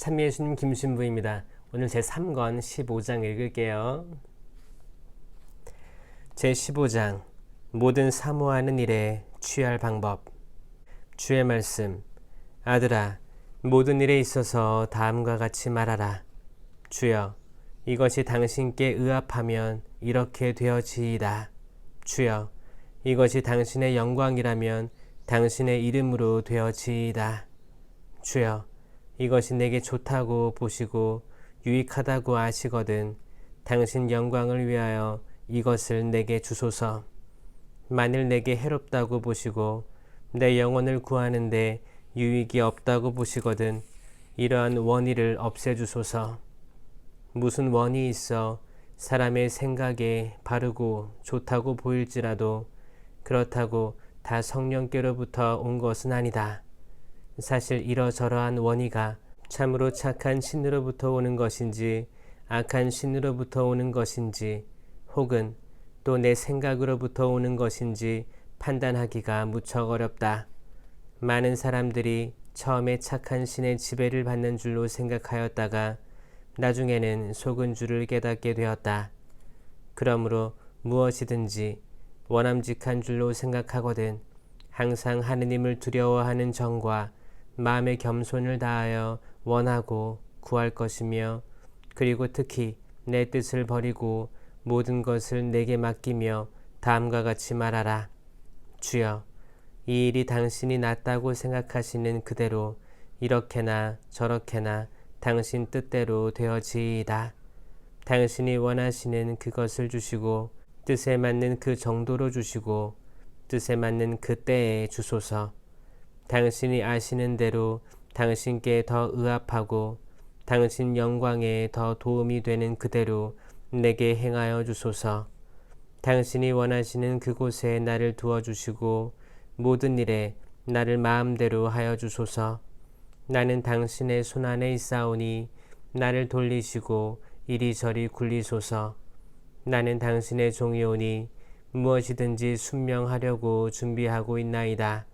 참 예수님 김신부입니다. 오늘 제 3권 15장 읽을게요. 제 15장 모든 사모하는 일에 취할 방법 주의 말씀 아들아 모든 일에 있어서 다음과 같이 말하라 주여 이것이 당신께 의합하면 이렇게 되어지이다 주여 이것이 당신의 영광이라면 당신의 이름으로 되어지이다 주여 이것이 내게 좋다고 보시고 유익하다고 아시거든 당신 영광을 위하여 이것을 내게 주소서. 만일 내게 해롭다고 보시고 내 영혼을 구하는데 유익이 없다고 보시거든 이러한 원의를 없애주소서. 무슨 원이 있어 사람의 생각에 바르고 좋다고 보일지라도 그렇다고 다 성령께로부터 온 것은 아니다. 사실 이러저러한 원의가 참으로 착한 신으로부터 오는 것인지 악한 신으로부터 오는 것인지 혹은 또 내 생각으로부터 오는 것인지 판단하기가 무척 어렵다. 많은 사람들이 처음에 착한 신의 지배를 받는 줄로 생각하였다가 나중에는 속은 줄을 깨닫게 되었다. 그러므로 무엇이든지 원함직한 줄로 생각하거든 항상 하느님을 두려워하는 정과 마음의 겸손을 다하여 원하고 구할 것이며 그리고 특히 내 뜻을 버리고 모든 것을 내게 맡기며 다음과 같이 말하라. 주여, 이 일이 당신이 낫다고 생각하시는 그대로 이렇게나 저렇게나 당신 뜻대로 되어지이다. 당신이 원하시는 그것을 주시고 뜻에 맞는 그 정도로 주시고 뜻에 맞는 그 때에 주소서. 당신이 아시는 대로 당신께 더 의합하고 당신 영광에 더 도움이 되는 그대로 내게 행하여 주소서. 당신이 원하시는 그곳에 나를 두어 주시고 모든 일에 나를 마음대로 하여 주소서. 나는 당신의 손 안에 있사오니 나를 돌리시고 이리저리 굴리소서. 나는 당신의 종이오니 무엇이든지 순명하려고 준비하고 있나이다.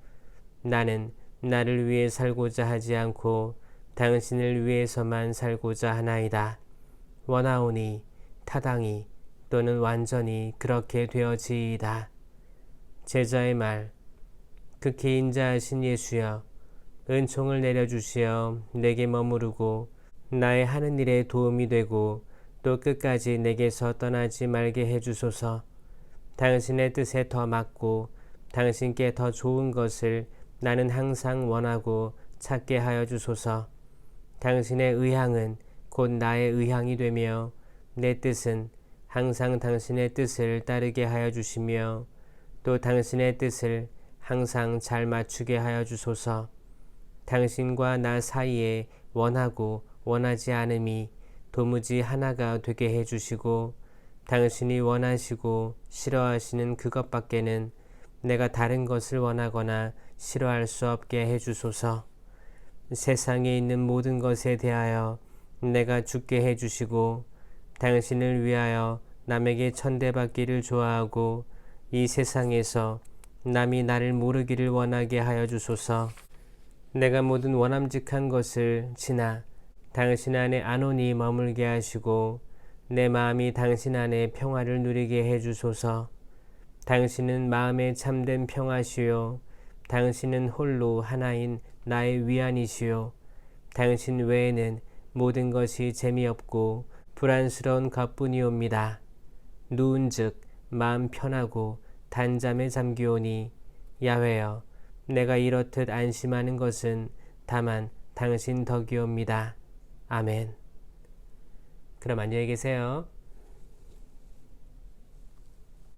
나는 나를 위해 살고자 하지 않고 당신을 위해서만 살고자 하나이다. 원하오니 타당히 또는 완전히 그렇게 되어지이다. 제자의 말 극히 인자하신 예수여 은총을 내려주시어 내게 머무르고 나의 하는 일에 도움이 되고 또 끝까지 내게서 떠나지 말게 해주소서 당신의 뜻에 더 맞고 당신께 더 좋은 것을 나는 항상 원하고 찾게 하여 주소서 당신의 의향은 곧 나의 의향이 되며 내 뜻은 항상 당신의 뜻을 따르게 하여 주시며 또 당신의 뜻을 항상 잘 맞추게 하여 주소서. 당신과 나 사이에 원하고 원하지 않음이 도무지 하나가 되게 해 주시고 당신이 원하시고 싫어하시는 그것밖에는 내가 다른 것을 원하거나 싫어할 수 없게 해 주소서. 세상에 있는 모든 것에 대하여 내가 죽게 해 주시고 당신을 위하여 남에게 천대받기를 좋아하고 이 세상에서 남이 나를 모르기를 원하게 하여 주소서. 내가 모든 원함직한 것을 지나 당신 안에 안온히 머물게 하시고 내 마음이 당신 안에 평화를 누리게 해 주소서. 당신은 마음에 참된 평화시요 당신은 홀로 하나인 나의 위안이시요 당신 외에는 모든 것이 재미없고 불안스러운 것뿐이옵니다. 누운즉 마음 편하고 단잠에 잠기오니 야외여 내가 이렇듯 안심하는 것은 다만 당신 덕이옵니다. 아멘. 그럼 안녕히 계세요.